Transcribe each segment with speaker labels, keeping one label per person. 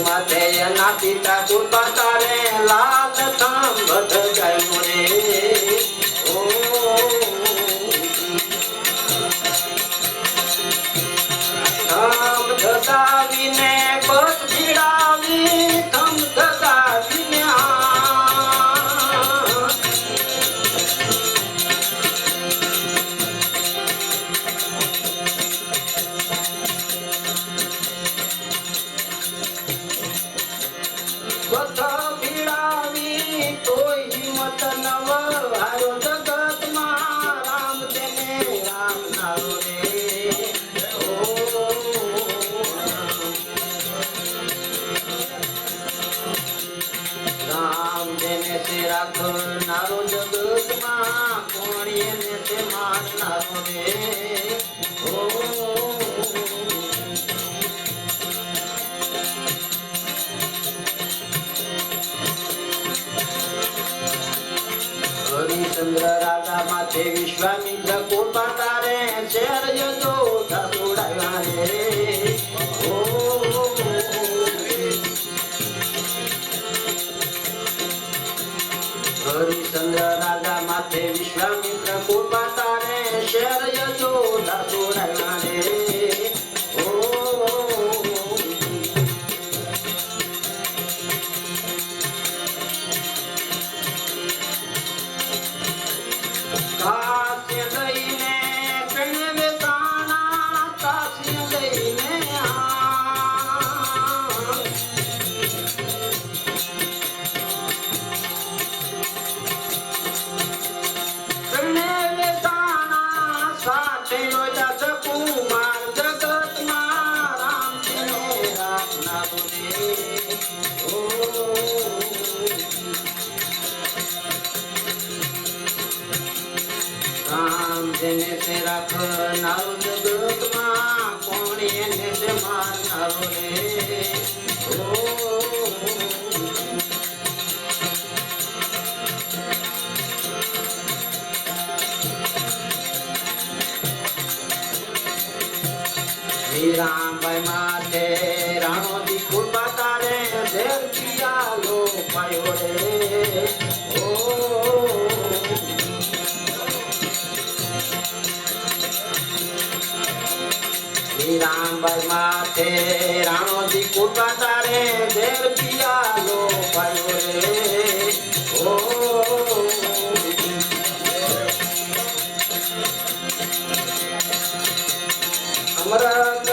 Speaker 1: માથે એના પિતા કુરબા તારે લાલ સંગઠ જાય નામ જેને તે રાખનારો જગતમાં કોણીએ ને તે માનનારો રે. હરિચંદ્ર રાજામાં તે વિશ્વામિત્ર કોપા તારે શેર રાખનાર જગતમાં કોણે એને મારનાર રે રામભાઈ માટે ભાઈ માથે રાણોજી કૃપા તારે ઘેર પિયાલો ભાઈ રે. અમરા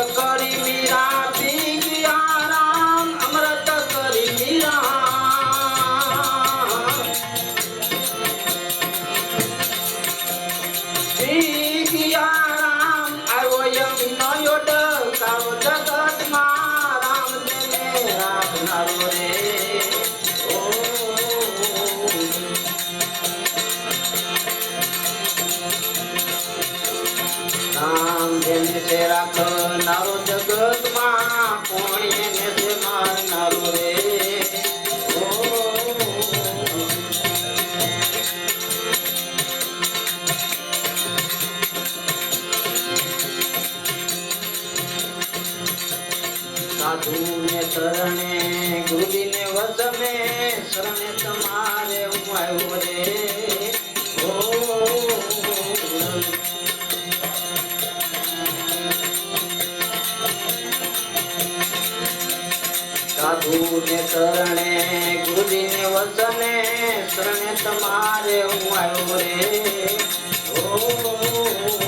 Speaker 1: સાધુને શરણે ગુરુજીને વચમે શરણે તમારે હું આવ્યો રે સાધુને શરણે ગુરુજીને વચને શરણે તમારે હું આવ્યો રે ઓ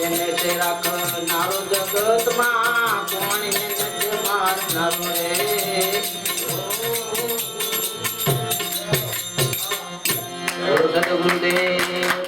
Speaker 1: એને તે રાખનારો જગતમાં કોણ એને મારનારો રે? સદગુરુદેવ.